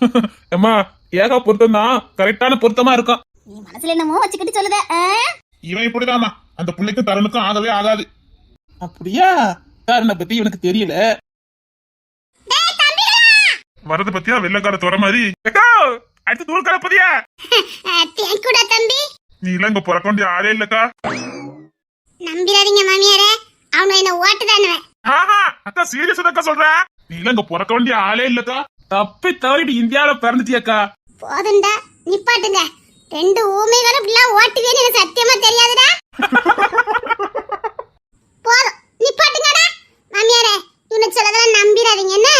அம்மா ஏகா பொருத்தம் தான் கரெக்டான பொருத்தமா இருக்கும் நீ மனசுல என்னமோ வச்சுக்கிட்டு சொல்லுத ஆ? இவன் இப்படிதாம்மா. அந்த பிள்ளைக்கும் தருணுக்கும் ஆகவே ஆகாது. அப்படியா? தருணை பத்தி இவனுக்கு தெரியல. வரது பத்தியா? வெள்ளக்கார துற மாதிரி. அக்கா, அடுத்து தூள்கார பத்தியா தேங்க்யூடா தம்பி. நீ எல்லாம் இங்க பிறக்க வேண்டிய ஆளே இல்லக்கா. நம்பிடாதீங்க மாமியாரே. அவனை என்ன ஓட்டுதானுவன் ஆஹா அக்கா சீரியஸ் அக்கா சொல்றேன் நீ எல்லாம் இங்க பிறக்க வேண்டிய ஆளே இல்லக்கா. தப்பி தவறிட்டு இந்தியாவில பிறந்துட்டியக்கா? போதும்டா நிப்பாட்டுங்க. ரெண்டு ஊமைகளும் இப்படிலாம் ஓட்டுவேன்னு எனக்கு சத்தியமா தெரியாதுடா. போதும் நிப்பாட்டுங்கடா. மாமியாரே இவனை சொல்லதெல்லாம் நம்பிடாதீங்க என்ன?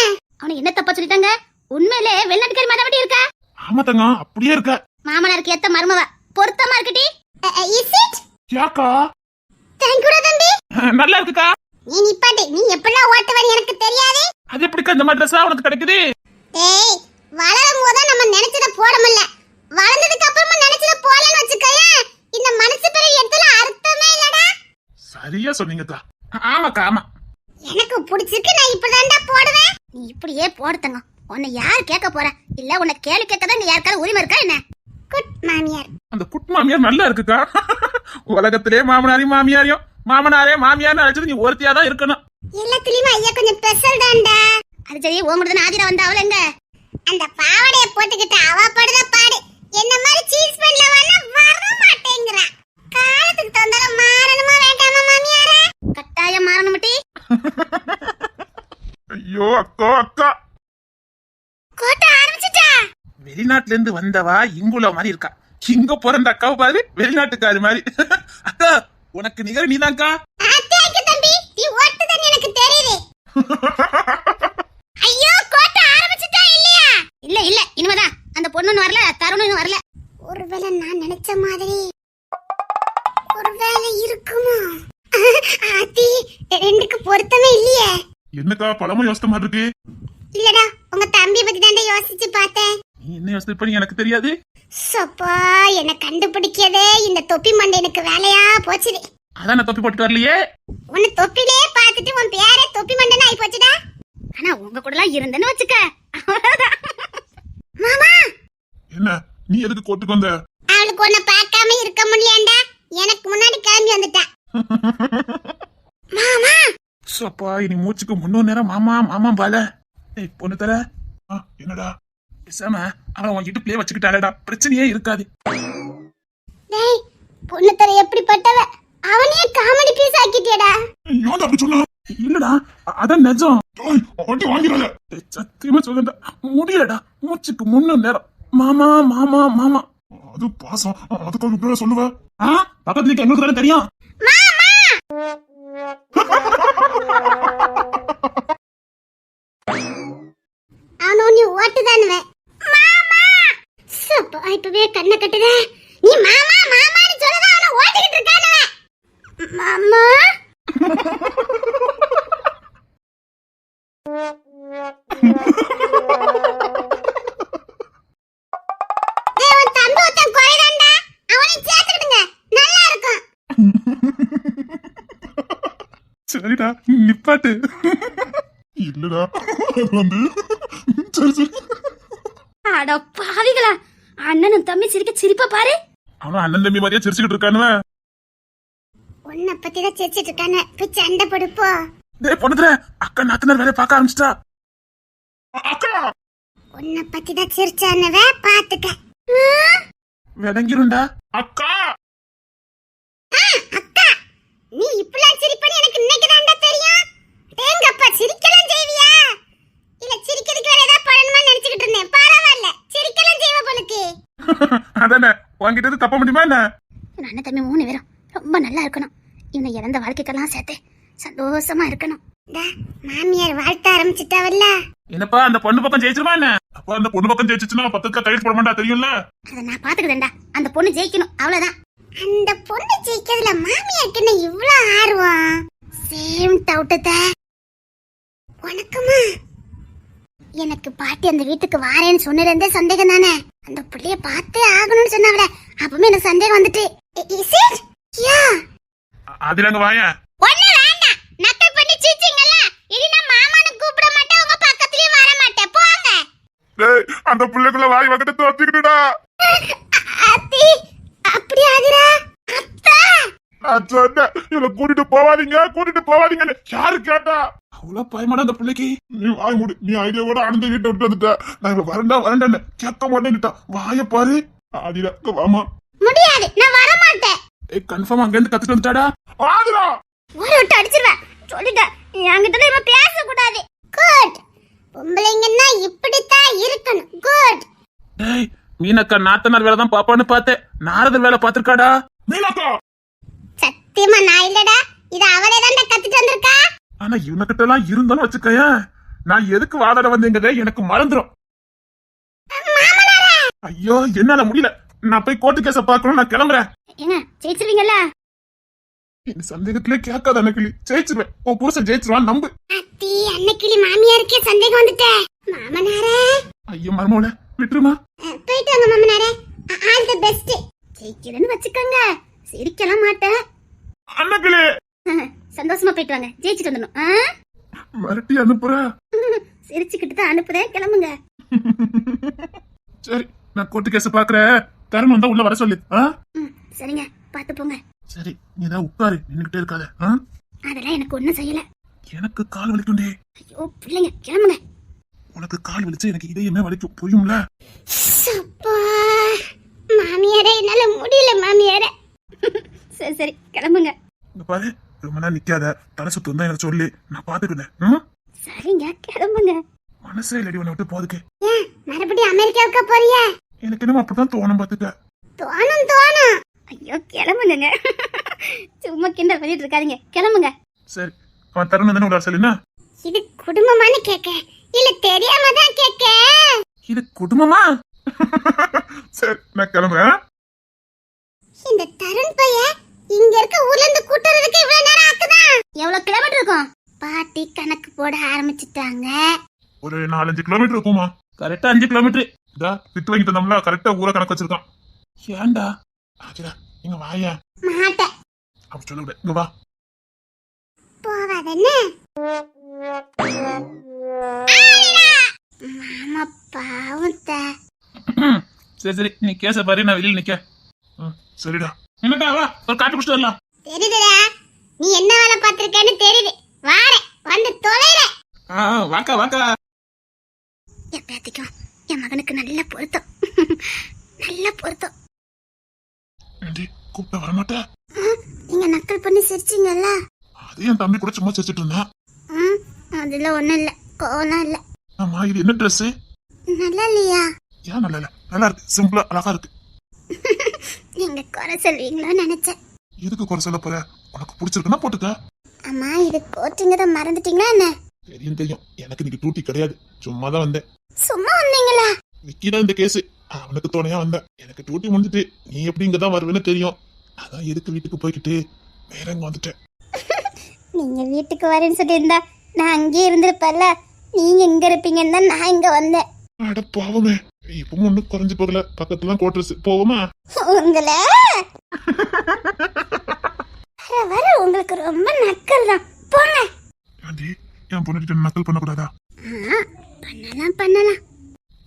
அவனுக்கு என்ன தப்பா சொல்லிட்டாங்க? உண்மையிலே வெளிநாட்டுக்காரி மாதிரி இருக்கா? ஆமா தங்கம் அப்படியே இருக்க. மாமனாருக்கு ஏத்த மருமவ. பொருத்தமா இருக்குடி. இஸ் இட் யாக்கா? தேங்க்யூடா தம்பி. நல்லா இருக்குக்கா. நீ நிப்பாட்டு நீ எப்படிலாம் ஓட்டுவன்னு எனக்கு தெரியாது. அது எப்படிக்கா இந்த மாதிரி ட்ரெஸ்ஸா உனக்கு கிடைக்குது? டேய் வளரும் போது நம்ம நினைச்சத போட முடியல. வளர்ந்ததுக்கு அப்புறமா நினைச்சத போடலன்னு வச்சுக்கோயேன் இந்த மனசு பெரிய இடத்துல அர்த்தமே இல்லடா. சரியா சொன்னீங்கக்கா. ஆமாக்கா ஆமா. எனக்கு பிடிச்சிருக்கு நான் இப்படிதான்டா போடுவேன். நீ இப்படியே போடுத்தங்க. உன்னை யார் கேட்க போற? இல்ல உன்னை கேள்வி கேட்க தான் நீ யாருக்காவது உரிமை இருக்கா என்ன? குட் மாமியார். அந்த குட் மாமியார் நல்லா இருக்குக்கா. உலகத்திலே மாமனாரையும் மாமியாரையும் மாமனாரே மாமியார்னு அழைச்சது நீ ஒருத்தியா தான் இருக்கணும் எல்லாத்துலயுமே ஐயா கொஞ்சம் ஸ்பெஷல் தான்டா. அது சரி உங்கள்ட்ட ஆதிரா வந்தா அவள எங்க? அந்த பாவாடைய போட்டுக்கிட்டு அவ படுத பாடு. என்ன மாதிரி சீஸ் பண்ணல வர மாட்டேங்கிறா காலத்துக்கு தந்தாலும் மாறணுமா வேண்டாமா மாமியாரே? கட்டாயம் மாறணுமட்டி ஐயோ அக்கா அக்கா. கோட்ட ஆரம்பிச்சிட்டா? வெளிநாட்டுல இருந்து வந்தவா இங்குள்ள மாதிரி இருக்கா. இங்க பிறந்த அக்காவை பாரு வெளிநாட்டுக்காரு மாதிரி. அக்கா உனக்கு நிகர் நீதான்க்கா. தம்பி நீ ஓட்டுதன்னு எனக்கு தெரியுது ஐயோ கோட்ட ஆரம்பிச்சிட்டா இல்லையா இல்ல இல்ல இனிமேதான் அந்த பொண்ணு வரல தருணம் வரல. ஒருவேளை நான் நினைச்ச மாதிரி ஒருவேளை இருக்குமா? ஆத்தி ரெண்டுக்கு பொருத்தமே இல்லையே. என்னக்கா பழமும் யோசித்த மாதிரி இருக்கு. இல்லடா உங்க தம்பி பத்தி தாண்டா யோசிச்சு பார்த்தேன். நீ என்ன பண்ணி எனக்கு தெரியாது? சப்பா என்ன கண்டுபிடிக்கதே இந்த தொப்பி மண்டை எனக்கு வேலையா போச்சுது அதான் நான் தொப்பி போட்டு வரலையே. உன்னை தொப்பிலே பார்த்துட்டு உன் பேரே தொப்பி மண்டன் ஆயி போச்சுடா ஆனா உங்க கூட எல்லாம் இருந்தேன்னு வச்சுக்க. மாமா என்ன? நீ எதுக்கு கோட்டுக்கு வந்த? அவளுக்கு உன்னை பார்க்காம இருக்க முடியலடா எனக்கு முன்னாடி கிளம்பி வந்துட்டா. மாமா! சப்பா இனி மூச்சுக்கு முன்னூறு நேரம் மாமா மாமா பால ஏய் பொண்ணு தர என்னடா? பேசாம அவன் உன் இடுப்புலயே வச்சுக்கிட்டாளடா. பிரச்சனையே இருக்காது. டேய் பொண்ணு தர எப்படிப்பட்டவ? அவனையே காமெடி பீஸ் ஆக்கிட்டியடா. ஏன் அப்படி சொன்னா? இல்லடா அதான் நிஜம். சத்தியமா சொல்லுடா முடியலடா. மூச்சுக்கு முன்னூறு நேரம். மாமா மாமா மாமா. அது பாசம். அதுக்காக இப்படி சொல்லுவ? ஆ? பக்கத்துல இருக்க எங்களுக்கு தானே தெரியும். அவனும் நீ ஓட்டுதானுவ மாமா! சப்பா இப்பவே கண்ணை கட்டுத. நீ மாமா மாமான்னு சொல்லதான் அவனை ஓட்டிக்கிட்டு இருக்கானுவ மாமா! சரிடா நிப்பாட்டு. இல்லடா அது வந்து சரி சரி. அட பாவிகளா அண்ணனும் தம்பி சிரிக்க சிரிப்பா பாரு. அவன் அண்ணன் தம்பி மாதிரியே சிரிச்சுக்கிட்டு இருக்கானுவ. உன்னை பத்தி தான் சிரிச்சிட்டு இருக்கானு போய் சண்டை படுப்போ டேய் பொண்ணுதுல அக்கா நாத்தனார் வேலையை பார்க்க ஆரம்பிச்சிட்டா. அக்கா! உன்னை பத்தி தான் சிரிச்சானவ பாத்துக்க. விளங்கிருண்டா அக்கா! ஆ, அக்கா! நீ இப்படிலாம் சிரிப்பன்னு எனக்கு இன்னைக்கு தேங்கப்பா சிரிக்கலாம் செய்வியா? இல்ல சிரிக்கிறதுக்கு வேற ஏதாவது பண்ணணுமா நினைச்சுக்கிட்டு இருந்தேன். பரவாயில்ல சிரிக்கலாம் செய்வ போலுக்கு. அதானே இருந்து தப்ப முடியுமா என்ன? அண்ணன் தம்பி மூணு பேரும் ரொம்ப நல்லா இருக்கணும். இவனை இறந்த வாழ்க்கைக்கெல்லாம் சேர்த்து சந்தோஷமா இருக்கணும். மாமியார் வாழ்த்த ஆரம்பிச்சுட்டாவல்ல. என்னப்பா அந்த பொண்ணு பக்கம் ஜெயிச்சிருமா என்ன? அப்ப அந்த பொண்ணு பக்கம் ஜெயிச்சுச்சுன்னா பத்துக்கா கையில் போட மாட்டா தெரியும்ல? அதை நான் பாத்துக்கிறேன்டா அந்த பொண்ணு ஜெயிக்கணும் அவ்வளவுதான். அந்த பொண்ணு ஜெயிக்கிறதுல மாமியாருக்கு என்ன இவ்வளவு ஆர்வம்? சேம் டவுட்டத வணக்கம்மா. எனக்கு பாட்டி அந்த வீட்டுக்கு வாரேன்னு சொன்னதுலேருந்தே சந்தேகம் தானே? அந்த புள்ளைய பார்த்தே ஆகணும்னு சொன்னாவிட அப்பவுமே எனக்கு சந்தேகம் வந்துட்டு. இஸ் இட் யா? அதுல அங்க வாயேன்? ஒண்ணு வேண்டாம். நக்கல் பண்ணி சீச்சிங்கல்ல? இனி நான் மாமான்னு கூப்பிட மாட்டேன் உங்க பக்கத்துலயே வர மாட்டேன். போங்க. டேய் அந்த பிள்ளைக்குள்ள வாய் வக்கத்தை தோத்திக்கிட்டுடா அத்தி அப்படி ஆகுறா நான் சொன்னேன். இவளை கூட்டிட்டு போவாதீங்க கூட்டிட்டு போவாதீங்கன்னு யாரு கேட்டா? அவ்வளவு பயமாடா அந்த பிள்ளைக்கு. நீ வாய் மூடு. நீ ஐடியாவோட அனந்த வீட்டை விட்டு வந்துட்ட. நான் இப்ப வரண்டா வரண்டேன்னு கேட்க மாட்டேன்னுட்டா. வாய பாரு. ஆதிரா வாமா முடியாது. நான் வர மாட்டேன் ஏய் கன்ஃபார்ம் அங்க இருந்து கத்துட்டு வந்துட்டாடா. ஆதிரா! ஒரு விட்டு அடிச்சிருவேன் சொல்லிட்டேன். என்கிட்ட இவ பேச கூடாது குட் பொம்பளைங்கன்னா இப்படித்தான் இருக்கணும். குட் டேய் மீனக்கா நாத்தனார் வேலை தான் பாப்பான்னு பார்த்தேன். நாரதர் வேலை பார்த்திருக்காடா. மீனக்கா! சத்தியமா நான் இல்லடா. இது அவளே தான்டா கத்துட்டு வந்திருக்கா. ஆனா இவனுக்கிட்ட எல்லாம் இருந்தாலும் வச்சுக்கயேன் நான் எதுக்கு வாதாட வந்தேங்கிறதே எனக்கு மறந்துடும் ஐயோ என்னால முடியல. நான் போய் கோர்ட்டு கேஸ பார்க்கணும் நான் கிளம்புறேன். ஏங்க ஜெயிச்சிருவீங்கல்ல? இந்த சந்தேகத்திலே கேட்காத அன்னைக்கிளி. ஜெயிச்சிருவேன். உன் புருஷன் ஜெயிச்சிருவான் நம்பு. அத்தி அன்னைக்கிளி மாமியாருக்கே சந்தேகம் வந்துட்டே. மாமனாரே. ஐயோ மருமோல விட்டுருமா? போயிட்டு வாங்க மாமனாரே. ஆல் தி பெஸ்ட் ஜெயிக்கிறேன்னு வச்சுக்கோங்க. சிரிக்கலாம் மாட்டேன். அன்னைக்கிளி சந்தோஷமா போயிட்டு வாங்க. ஜெயிச்சுட்டு வந்துடணும்? மிரட்டி அனுப்புற. சிரிச்சுக்கிட்டு தான் அனுப்புறேன். கிளம்புங்க. சரி நான் கோர்ட்டு கேஸ பாக்குறேன். தருண் வந்தா உள்ள வர சொல்லு. சரிங்க. பார்த்து போங்க. சரி நீ தான் உட்காரு. நின்னுகிட்டே இருக்காத? அதெல்லாம் எனக்கு ஒண்ணும் செய்யல. எனக்கு கால் வலிக்கும்டே. ஐயோ பிள்ளைங்க கிளம்புங்க. உனக்கு கால் வலிச்சு எனக்கு இதயமே வலிக்கும். புரியும்ல? மாமியாரே என்னால முடியல மாமியாரே. சரி சரி கிளம்புங்க. இங்க பாரு ரொம்ப நேரம் நிக்காத. தலை சுத்து வந்தா எனக்கு சொல்லு. நான் பாத்துக்கிட்டேன் ம்? சரிங்க கிளம்புங்க. மனசே இல்லடி உன்னை விட்டு போதுக்கு ஏன் மறுபடியும் அமெரிக்காவுக்கு போறியா? எனக்கு என்னமோ அப்படிதான் தோணும் பாத்துக்க. தோணும் தோணும். ஐயோ கிளம்புங்க சும்மா கிண்டல் பண்ணிட்டு இருக்காதீங்க. கிளம்புங்க. சரி அவன் தருண் தானே உள்ள சொல்லுனா இது குடும்பமானு கேக்க இல்ல தெரியாம தான் கேக்க இது குடும்பமா? சரி நான் கிளம்புறேன். இந்த தருண் பையன் இங்க இருக்க ஊர்ல இருந்து கூட்டுறதுக்கு இவ்வளவு நேரம் ஆக்குதா எவ்வளவு கிலோமீட்டர் இருக்கும்? பாட்டி கணக்கு போட ஆரம்பிச்சிட்டாங்க. ஒரு நாலஞ்சு கிலோமீட்டர் இருக்குமா கரெக்டா அஞ்சு கிலோமீட்டர் இதா வித்து வாங்கிட்டு வந்தோம்ல கரெக்டா ஊரை கணக்கு வச்சிருக்கான். ஏன்டா? ஆச்சரா இங்க வாயா? மாட்டேன் அப்படி சொல்ல விட இங்க வா. போவாதன்னு? மாமா பாவம் தா. சரி சரி நீ கேச பாரு நான் வெளியில நிக்க. சரிடா. என்னடா வா ஒரு காப்பி குடிச்சிட்டு வரலாம். தெரியுதுடா. நீ என்ன வேலை பார்த்திருக்கேன்னு தெரியுது. வாரேன். வந்து தொலைற ஆ வாக்கா வாக்கா. என் பேத்திக்கும் என் மகனுக்கு நல்ல பொருத்தம். நல்ல பொருத்தம். ஏண்டி கூப்பிட்ட வரமாட்டே? நீங்க நக்கல் பண்ணி சிரிச்சீங்கல்ல? அது என் தம்பி கூட சும்மா சிரிச்சிட்டு இருந்தேன். அதுல ஒண்ணும் இல்ல. கோவம் இல்ல. ஆமா இது என்ன ட்ரெஸ் நல்லா இல்லையா? ஏன் நல்லா இல்ல? நல்லா இருக்கு. சிம்பிளா அழகா இருக்கு. நீங்க குறை சொல்வீங்களோன்னு நினைச்சேன். எதுக்கு குறை சொல்ல போற? உனக்கு பிடிச்சிருக்குன்னா போட்டுக்க. அம்மா இது கோச்சுங்கிறத மறந்துட்டீங்களா என்ன? தெரியும் தெரியும். எனக்கு இன்னைக்கு டூட்டி கிடையாது. சும்மா தான் வந்தேன். சும்மா வந்தீங்களா? விக்கி தான் இந்த கேஸ் அவனுக்கு துணையா வந்தேன். எனக்கு டியூட்டி முடிஞ்சிட்டு நீ எப்படி இங்க தான் வருவேன்னு தெரியும். அதான் எதுக்கு வீட்டுக்கு போய்கிட்டு வேற எங்க வந்துட்டேன்? நீங்க வீட்டுக்கு வரேன்னு சொல்லியிருந்தா நான் அங்கேயே இருந்திருப்பேன்ல. நீங்க இங்க இருப்பீங்கன்னு தான் நான் இங்க வந்தேன். அட பாவமே. இப்பவும் ஒண்ணும் குறைஞ்சு போகல. பக்கத்துல கோட்ரஸ் போவோமா? உங்களை? வர வர உங்களுக்கு ரொம்ப நக்கல் தான். போங்க. ஆண்டி என் பொண்ணுகிட்ட நக்கல் பண்ணக்கூடாதா? பண்ணலாம் பண்ணலாம்.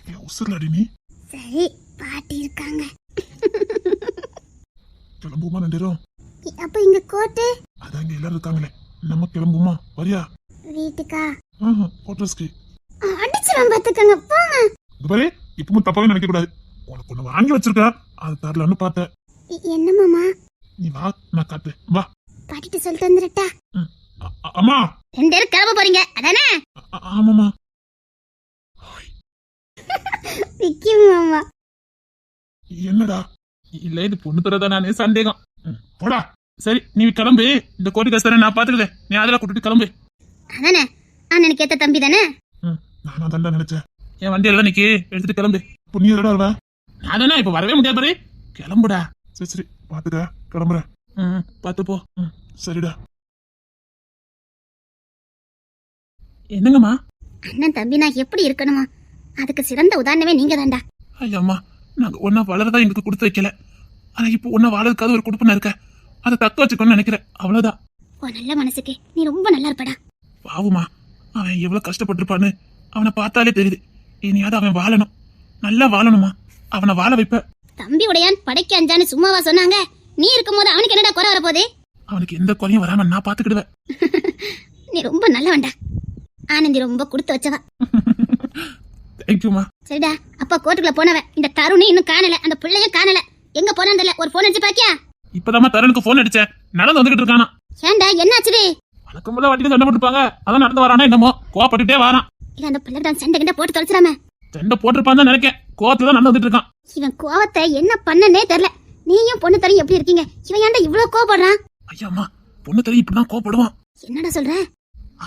என் அடி நீ? சரி பாட்டி இருக்காங்க. கிளம்புமா ரெண்டு பேரும்? அப்ப இங்க கோட்டு? அதான் இங்க எல்லாரும் இருக்காங்களே. நம்ம கிளம்புமா வரியா? வீட்டுக்கா? கோட்ரஸ்க்கு அடிச்சிடும் பாத்துக்கங்க போங்க. இப்பவும் தப்பாவே நினைக்க கூடாது உனக்கு ஒண்ணு வாங்கி வச்சிருக்கேன் அது தரலான்னு பார்த்தேன். இ- என்ன மாமா? நீ வா நான் காட்டு வா. பாட்டிட்டு சொல்லிட்டு வந்துடட்டா அம்மா. ரெண்டு பேரும் கிளம்ப போறீங்க அதானே? அ- அ- ஆமாம்மா. விக்கி மாமா. என்னடா? இல்ல இது பொண்ணு தரதா நானே? சந்தேகம். போடா. சரி நீ கிளம்பு. இந்த கோடி கஸ்தரை நான் பாத்துக்கிறேன். நீ அதெல்லாம் கூட்டிட்டு கிளம்பு. அதானே? அண்ணனுக்கு ஏத்த தம்பி தானே? நானா தான்டா நினைச்சேன். என் வண்டி எல்லாம் நிக்கி. எடுத்துட்டு கிளம்பு. இப்போ நீ எதடா வருவ நான் தானே இப்ப வரவே முடியாது பாரு. கிளம்புடா. சரி சரி. பாத்துக்க. கிளம்புறேன் ம் பாத்து போ. சரிடா. என்னங்கம்மா? அண்ணன் தம்பி நான் எப்படி இருக்கணுமா? அதுக்கு சிறந்த உதாரணமே நீங்க தான்டா ஐயம்மா நாங்க ஒன்னா வளரதான் எங்களுக்கு கொடுத்து வைக்கல. ஆனா இப்போ ஒன்னா வாழறதுக்காக ஒரு குடுப்பம் இருக்க. அதை தக்க வச்சுக்கணும்னு நினைக்கிறேன். அவ்வளவுதான். உன் நல்ல மனசுக்கு. நீ ரொம்ப நல்லா இருப்படா. பாவுமா அவன் எவ்வளவு கஷ்டப்பட்டிருப்பான்னு அவனை பார்த்தாலே தெரியுது. இனியாவது அவன் வாழணும். நல்லா வாழணுமா? அவனை வாழ வைப்ப. தம்பி உடையான் படைக்க அஞ்சான்னு சும்மாவா சொன்னாங்க. நீ இருக்கும்போது அவனுக்கு என்னடா குறை வரப்போகுது? அவனுக்கு எந்த குறையும் வராம நான் பாத்துக்கிடுவேன். நீ ரொம்ப நல்லவன்டா. ஆனந்தி ரொம்ப கொடுத்து வச்சவ. தேங்க்யூமா சரிடா அப்பா கோர்ட்டுக்குள்ள போனவன். இந்த தருணி இன்னும் காணல அந்த பிள்ளையும் காணல. எங்க போனான்னு தெரியல ஒரு போன் அடிச்சு பாக்கியா? இப்பதாம்மா தரனுக்கு போன் அடிச்சேன். நடந்து வந்துகிட்டு இருக்கானா. ஏன்டா என்னாச்சுடி? வழக்கம் போல வட்டியில சண்டை போட்டுருப்பாங்க அதான் நடந்து வரானா என்னமோ? கோவப்பட்டுட்டே வரான். இல்ல அந்த பிள்ளை தான் சண்டை கிட்ட போட்டு தொலைச்சிடாம. சண்டை போட்டிருப்பான்னு தான் நினைக்கேன். கோவத்துல தான் வந்துட்டு இருக்கான். இவன் கோவத்தை என்ன பண்ணனே தெரியல. நீயும் பொண்ணு தரையும் எப்படி இருக்கீங்க? இவன் ஏன்டா இவ்வளவு கோவப்படுறான்? ஐயா அம்மா பொண்ணு தெரிய இப்படிதான் கோவப்படுவான். என்னடா சொல்ற?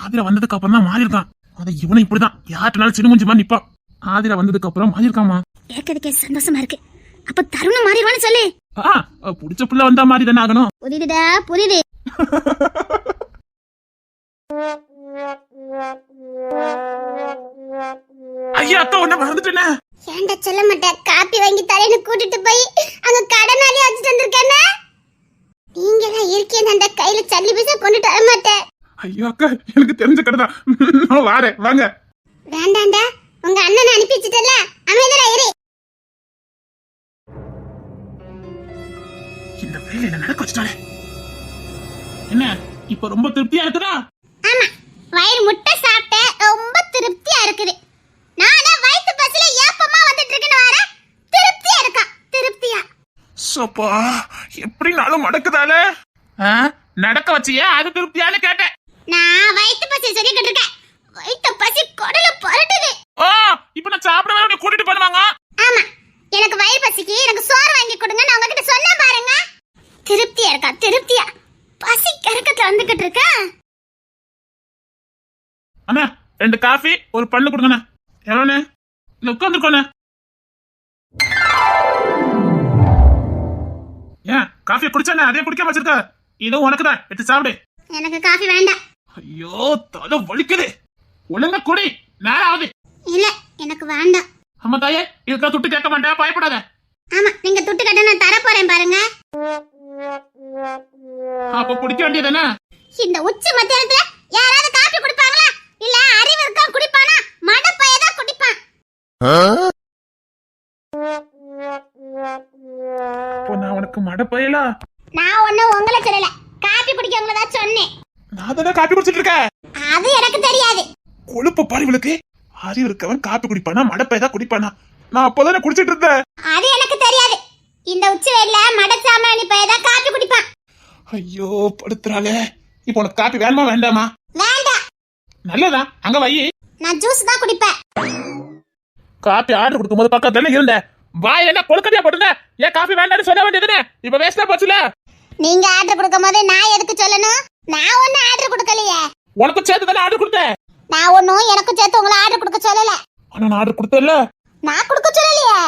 ஆதிரா வந்ததுக்கு அப்புறம் தான் மாறி இருக்கான் அதை இவனும் இப்படிதான். யார்ட்டனாலும் சிறுமுஞ்சி மாதிரி நிப்பான். ஆதிரா வந்ததுக்கு அப்புறம் மாறி இருக்காமா கேட்கறதுக்கே சந்தோஷமா இருக்கு. அப்ப தருணம் மாறிடுவான்னு சொல்லு. புடிச்ச புள்ள வந்தா மாதிரி தானே ஆகணும். புரியுதுடா புரியுது. ஐயா அக்கா ஒண்ணு மறந்துட்டேனே. ஏன்டா சொல்ல மாட்டேன்? காப்பி வாங்கி தரேன்னு கூட்டிட்டு போய் அங்க கடனாலே அடிச்சுட்டு வந்திருக்கேன்னா? நீங்க எல்லாம் இருக்கேன் அந்த கையில சல்லி பைசா கொண்டுட்டு வர மாட்டேன். ஐயோ அக்கா எனக்கு தெரிஞ்ச கடை தான் நான் வாரேன் வாங்க. வேண்டாண்டா உங்க அண்ணனை அனுப்பி வச்சுட்டல அமைதியா இரு. இந்த வேலையில நடக்க வச்சுட்டாலே? என்ன இப்ப ரொம்ப திருப்தியா இருக்குதா? ஆமா வயிறு முட்டை சாப்பிட்டேன். ரொம்ப திருப்தியா இருக்குது. நானே வயிற்று பசில ஏப்பமா வந்துட்டு இருக்கேன்னு வர திருப்தியா இருக்கா? திருப்தியா. சப்பா எப்படினாலும் நடக்குதாலே ஆ, நடக்க வச்சியே அது திருப்தியான்னு கேட்டேன். நான் வயிற்று பசி சொல்லிக்கிட்டு இருக்கேன். வயிற்று பசி குடல புரட்டுது ஓ இப்ப நான் சாப்பிட வேற உன்னை கூட்டிட்டு பண்ணுவாங்க ஆமா எனக்கு வயிறு பசிக்கு எனக்கு சோறு வாங்கி கொடுங்க நான் உங்ககிட்ட சொன்ன பாருங்க திருப்தியா இருக்கா திருப்தியா பசி கறக்கத்துல வந்துகிட்டு இருக்கா அண்ணா ரெண்டு காஃபி ஒரு பல்லு கொடுங்கண்ணே. எவ்வளோண்ணே இல்ல உட்காந்துருக்கோண்ணே ஏன் காஃபியை குடிச்சானே? அதே குடிக்காம வச்சிருக்க. இதுவும் உனக்கு தான் எடுத்து சாப்பிடு. எனக்கு காஃபி வேண்டாம். ஐயோ தலை வலிக்குது. ஒழுங்கா குடி நேரம் ஆகுது. இல்ல எனக்கு வேண்டாம். அம்மா தாயே இதுக்கா துட்டு கேட்க மாட்டேன் பயப்படாத. ஆமா நீங்க துட்டு கட்ட நான் தர போறேன் பாருங்க. அப்ப குடிக்க வேண்டியதானே இந்த உச்சி மத்தியானத்துல யாராவது காபி குடிப்பாங்களா இல்ல அறிவு இருக்கா? குடிப்பானா? மடப்பையதான் குடிப்பான். இப்போ நான் உனக்கு மடை பயலா நான் ஒண்ணும் உங்களை சொல்லல. காபி குடிக்கவங்கள தான் சொன்னேன். நான் தானே காப்பி குடிச்சிட்டு இருக்கேன்? அது எனக்கு தெரியாது. கொழுப்பு பாரு இவளுக்கு அறிவு இருக்கவன் காப்பி குடிப்பானா மடப்பை தான் குடிப்பானா? நான் அப்போதானே குடிச்சிட்டு இருந்தேன். அது எனக்கு தெரியாது. இந்த உச்சி வெயில்ல மடச்சாமணி பையதான் காபி குடிப்பான். ஐயோ படுத்துறாளே. இப்போ உனக்கு காப்பி வேணுமா வேண்டாம்? நல்லதா? அங்க வை. நான் ஜூஸ் தான் குடிப்பேன். காப்பி ஆர்டர் கொடுக்கும்போது பக்கத்துல இருந்த. வாய் என்ன கொழுக்கட்டியா போட்டுங்க ஏன் காப்பி வேண்டாம்னு சொல்ல வேண்டியதுன்னு இப்ப வேஸ்டா போச்சுல. நீங்க ஆர்டர் கொடுக்கும் போது நான் எதுக்கு சொல்லணும்? நான் ஒன்னும் ஆர்டர் கொடுக்கலையே. உனக்கு சேர்த்து தானே ஆர்டர் கொடுத்தேன். நான் ஒன்னும் எனக்கு சேர்த்து உங்களை ஆர்டர் கொடுக்க சொல்லல. ஆனா நான் ஆர்டர் கொடுத்தல நான் கொடுக்க சொல்லலையே.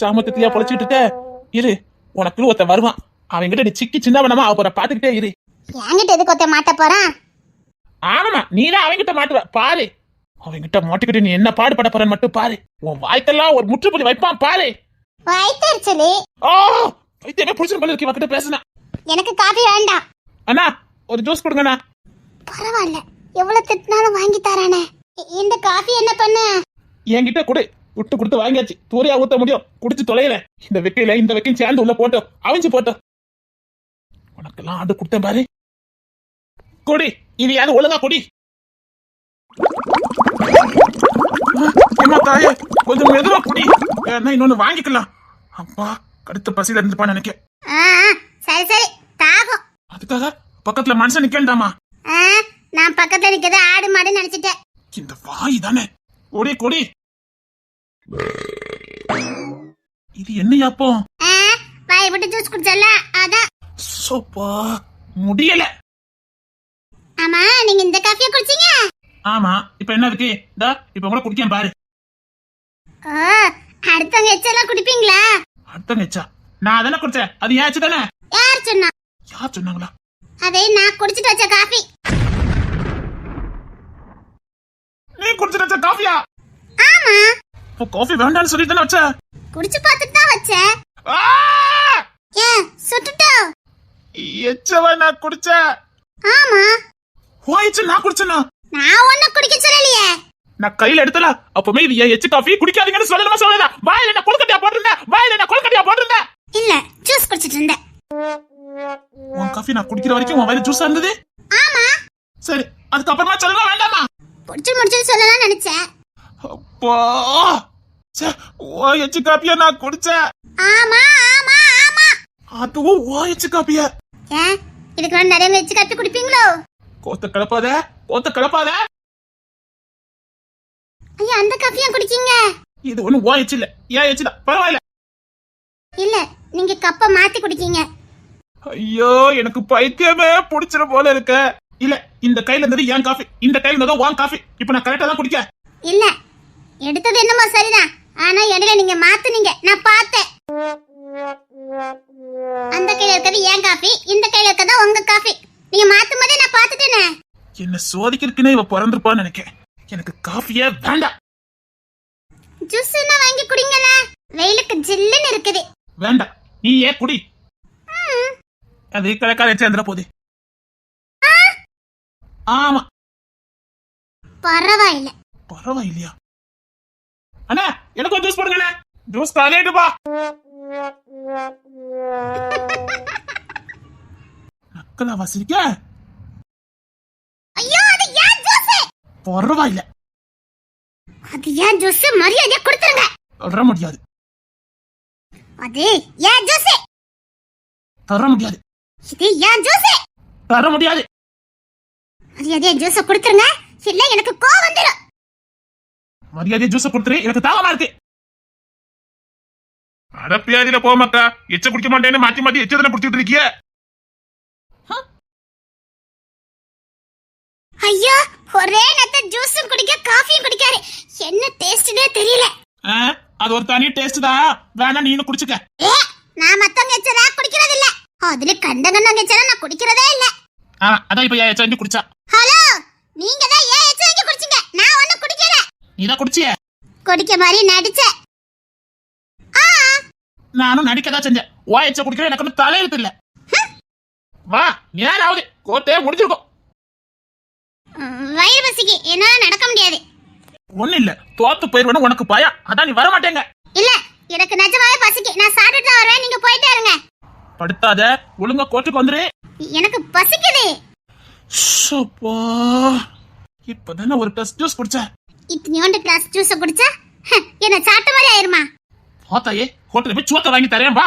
சாமத்தியா பொழைச்சிட்டு இரு உனக்கு ஒருத்தன் வருவான். அவன்கிட்ட நீ சிக்கி சின்ன பண்ணாம அவ பாத்துக்கிட்டே இரு. என்கிட்ட எதுக்கு ஒருத்தன் மாட்ட போறான்? ஆமாமா நீ தான் அவன்கிட்ட மாட்டுவ. பாரு. அவன்கிட்ட மாட்டிக்கிட்டு நீ என்ன பாடுபட போறன்னு மட்டும் பாரு. உன் வாய்க்கெல்லாம் ஒரு முற்றுப்புள்ளி வைப்பான் பாரு. வயிற்றுச்சலி ஓ வைத்தியமே புடிச்சிரு போல இருக்கு இவகிட்ட பேசுனா. எனக்கு காபி வேண்டாம். அண்ணா ஒரு ஜூஸ் கொடுங்கண்ணா. பரவாயில்ல. எவ்வளவு திட்டினாலும் வாங்கி தரானே. இந்த காஃபி என்ன பண்ண? என்கிட்ட கொடு. விட்டு கொடுத்து வாங்கியாச்சு. தூரியா ஊத்த முடியும். குடிச்சு தொலைல இந்த வெக்கையில இந்த வெக்கையும் சேர்ந்து உள்ள போட்டோம் அவிஞ்சு போட்டோம் உனக்கெல்லாம் ஆண்டு கொடுத்தேன் பாரு. கொடி இது யாரு ஒழுங்கா கொடி. தாயே கொஞ்சம் மெதுவா குடி. ஏன்னா இன்னொன்னு வாங்கிக்கலாம். அப்பா கடுத்த பசியில இருந்துப்பா நினைக்க சரி சரி தாகம். அதுக்காக பக்கத்துல மனுஷன் நிக்கண்டாமா ஆ, நான் பக்கத்துல நிக்கிறது ஆடு மாடு நினைச்சிட்டேன். இந்த வாய் தானே? கொடி கொடி. இது என்னையாப்போ ஆ, வாயை விட்டு ஜூஸ் குடிச்சல அதான். சோப்பா முடியல. ஆமா நீங்க இந்த காஃபியை குடிச்சீங்க? ஆமா இப்ப என்ன இருக்கு? டா இப்ப கூட குடிக்கேன் பாரு. ஓ அடுத்தவங்க எச்செல்லாம் குடிப்பீங்களா? அடுத்த நெச்சா நான் அதெல்லாம் குடிச்சேன். அது ஏச்சு தானே யார் சொன்னா? யார் சொன்னாங்களா? அதே நான் குடிச்சிட்டு வச்ச காஃபி நீ குடிச்சிருச்ச காஃபியா ஆமா. இப்போ காஃபி வேண்டாம்னு சொல்லி தானே வச்ச? குடிச்சு பார்த்துட்டு தான் வச்சேன் ஆ! ஏன் சுட்டுட்டோம் எச்சவ நான் குடிச்சேன்? ஆமா. ஓய்ச்சு நான் குடிச்சேனா? நான் ஒன்னும் குடிக்க சொல்லலையே. நான் கையில எடுத்தல அப்பவுமே இது என் எச்சு காஃபி குடிக்காதீங்கன்னு சொல்லணுமா சொல்லல? வாயில என்ன கொழுக்கட்டையா போட்டிருந்தேன். வாயில என்ன கொழுக்கட்டையா போட்டிருந்தேன். இல்ல ஜூஸ் குடிச்சிட்டு இருந்தேன். உன் காஃபி நான் குடிக்கிற வரைக்கும் உன் வயிறு ஜூஸா இருந்தது? ஆமா. சரி அதுக்கப்புறமா சொல்லலாம் வேண்டாமா? குடிச்சு முடிச்சுன்னு சொல்லலாம் நினைச்சேன். அப்பா! ஓ எச்சு காப்பியா நான் குடிச்சேன். ஆமா ஆமா ஆமா. அதுவும் ஓ எச்சு காப்பியா ஏன் இதுக்கு மேல நிறைய வச்சு கப்பி குடிப்பீங்களோ? கோத்த கிளப்பாத கோத்த கிளப்பாத ஐயா அந்த காஃபியும் குடிக்கீங்க இது ஒண்ணும் ஓ எச்சு இல்ல ஏன் எச்சு பரவாயில்ல. இல்ல நீங்க கப்ப மாத்தி குடிக்கீங்க. ஐயோ எனக்கு பைத்தியமே புடிச்சிட போல இருக்க. இல்ல இந்த கையில இருந்தது என் காஃபி இந்த கையில இருந்தது உன் காஃபி இப்ப நான் கரெக்டா தான் குடிக்க. இல்ல எடுத்தது என்னமோ சரிதான். ஆனா இடையில நீங்க மாத்துனீங்க. நான் பார்த்தேன். அந்த கையில இருக்கிறது என் காஃபி இந்த கையில இருக்கிறது உங்க காஃபி நீங்க மாத்தும் போதே நான் பார்த்துட்டேனே. என்ன சோதிக்கிறதுக்குன்னே இவ பிறந்திருப்பான்னு நினைக்கிறேன் எனக்கு காஃபியே வேண்டாம். ஜூஸ் என்ன வாங்கி குடிங்களா. வெயிலுக்கு ஜில்லுன்னு இருக்குது. வேண்டாம். நீ ஏன் குடி அது கிழக்கால சேர்ந்துட போகுது. ஆமா. பரவாயில்ல. பரவாயில்லையா? அண்ணா எனக்கு ஒரு ஜூஸ் போடுங்கண்ணே. ஜூஸ் காலியாட்டுப்பா நக்கலா வசிக்க ஐயோ அது ஏன் ஜூஸ் பரவாயில்ல அது ஏன் ஜூஸ் மரியாதையா கொடுத்துருங்க தர முடியாது அது ஏன் ஜூஸ் தர முடியாது இது ஏன் ஜூஸ் தர முடியாது மரியாதையா ஜூஸ கொடுத்துருங்க இல்ல எனக்கு கோவம் வந்துடும் மரியாதை ஜூஸ கொடுத்துரு எனக்கு தாகமா இருக்கு அடப்பியாதியில போ மக்கா எச்ச குடிக்க மாட்டேன்னு மாத்தி மாத்தி எச்சதனை குடிச்சிட்டு இருக்கிய ஐயோ ஒரே நேரத்தை ஜூஸும் குடிக்க காஃபியும் குடிக்காரு. என்ன டேஸ்ட்னே தெரியல. அது ஒரு தனி டேஸ்ட் தான். வேணா நீனு குடிச்சுக்க. ஏ நான் மத்தவங்க எச்சரா குடிக்கிறது இல்ல அதுல கண்டகண்ணங்க எச்சரா நான் குடிக்கிறதே இல்ல. ஆ, அதான் இப்ப எச்ச வாங்கி குடிச்சா? ஹலோ நீங்க தான் ஏன் எச்ச வாங்கி குடிச்சீங்க? நான் ஒண்ணும் குடிக்கல. நீதான் குடிச்சிய? குடிக்க மாதிரி நடிச்சேன் ஆ. நானும் நடிக்கதான் செஞ்சேன். ஓ எச்ச குடிக்கிற எனக்கு தலையெழுத்து இல்ல. வா நேரம் ஆகுது கோட்டையே முடிஞ்சிருக்கும். வயிறு பசிக்கு. என்னால நடக்க முடியாது. ஒண்ணு இல்ல. தோத்து போயிருவேன்னு உனக்கு பயம். அதான் நீ வர மாட்டேங்க இல்ல எனக்கு நிஜமாவே பசிக்கு. நான் சாப்பிட்டுட்டு தான் வருவேன். நீங்க போயிட்டே இருங்க. படுத்தாத. ஒழுங்கா கோட்டுக்கு வந்துரு. எனக்கு பசிக்குது. ஷப்பா. இப்பதானே ஒரு டெஸ்ட் ஜூஸ் குடிச்சேன். இத்தனையோண்டு கிளாஸ் ஜூஸ குடிச்சா? என்ன சாப்பிட்ட மாதிரி ஆயிருமா? பார்த்தாயே ஹோட்டலுக்கு போய் சோத்த வாங்கி தரேன் வா.